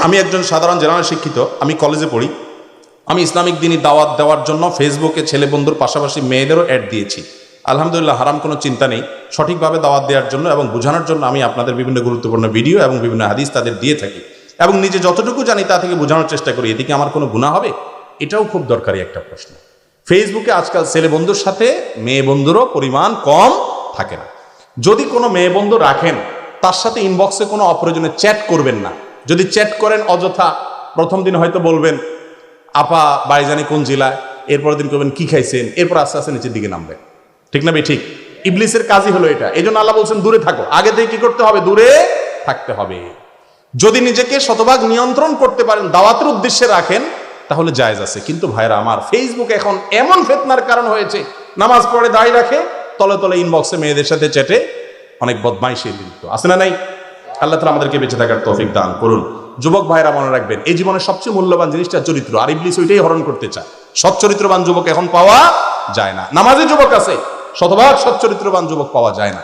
আমি একজন সাধারণ জেনারেল শিক্ষিত, আমি কলেজে পড়ি। আমি ইসলামিক দিনই দাওয়াত দেওয়ার জন্য ফেসবুকে ছেলে বন্ধুর পাশাপাশি মেয়েদেরও অ্যাড দিয়েছি। আলহামদুলিল্লাহ, হারাম কোনো চিন্তা নেই। সঠিকভাবে দাওয়াত দেওয়ার জন্য এবং বোঝানোর জন্য আমি আপনাদের বিভিন্ন গুরুত্বপূর্ণ ভিডিও এবং বিভিন্ন হাদিস তাদের দিয়ে থাকি। এবং নিজে যতটুকু জানি তা থেকে বোঝানোর চেষ্টা করি। এদিকে আমার কোনো গুণা হবে? এটাও খুব দরকারি একটা প্রশ্ন। ফেসবুকে আজকাল ছেলে বন্ধুর সাথে মেয়ে বন্ধুরও পরিমাণ কম থাকে না। যদি কোনো মেয়ে বন্ধু রাখেন, তার সাথে ইনবক্সে কোনো অপ্রয়োজনে চ্যাট করবেন না। যদি চ্যাট করেন অযথা, প্রথম দিন হয়তো বলবেন, আপা বাড়ি জানি কোন জেলায়? এরপর দিন করবেন কি খাইছেন? এরপর আস্তে আস্তে নিচের দিকে নামবেন ঠিক না বে ঠিক। ইবলিসের কাজই হলো এটা। এই জন্য আল্লাহ বলছেন, দূরে থাকো। আগে থেকে কি করতে হবে? দূরে থাকতে হবে। যদি নিজেকে শতভাগ নিয়ন্ত্রণ করতে পারেন, দাওয়াতের উদ্দেশ্যে রাখেন, তাহলে জায়েজ আছে। কিন্তু ভাইরা আমার ফেসবুক এখন এমন ফেতনার কারণ হয়েছে, নামাজ পড়ে দাঁড়িয়ে রাখে, তলে তলে ইনবক্সে মেয়েদের সাথে চ্যাটে অনেক বদমাইশি লিপ্ত। আছে না নাই? আল্লাহ তালা আমাদেরকে বেঁচে থাকার তৌফিক দান করুন। যুবক ভাইরা মনে রাখবেন, এই জীবনের সবচেয়ে মূল্যবান জিনিসটা চরিত্র, আর ইবলিস ওইটাই হরণ করতে চায়। সৎ চরিত্রবান যুবক এখন পাওয়া যায় না। নামাজি যুবক আছে, শতভাগ সৎ চরিত্রবান যুবক পাওয়া যায় না।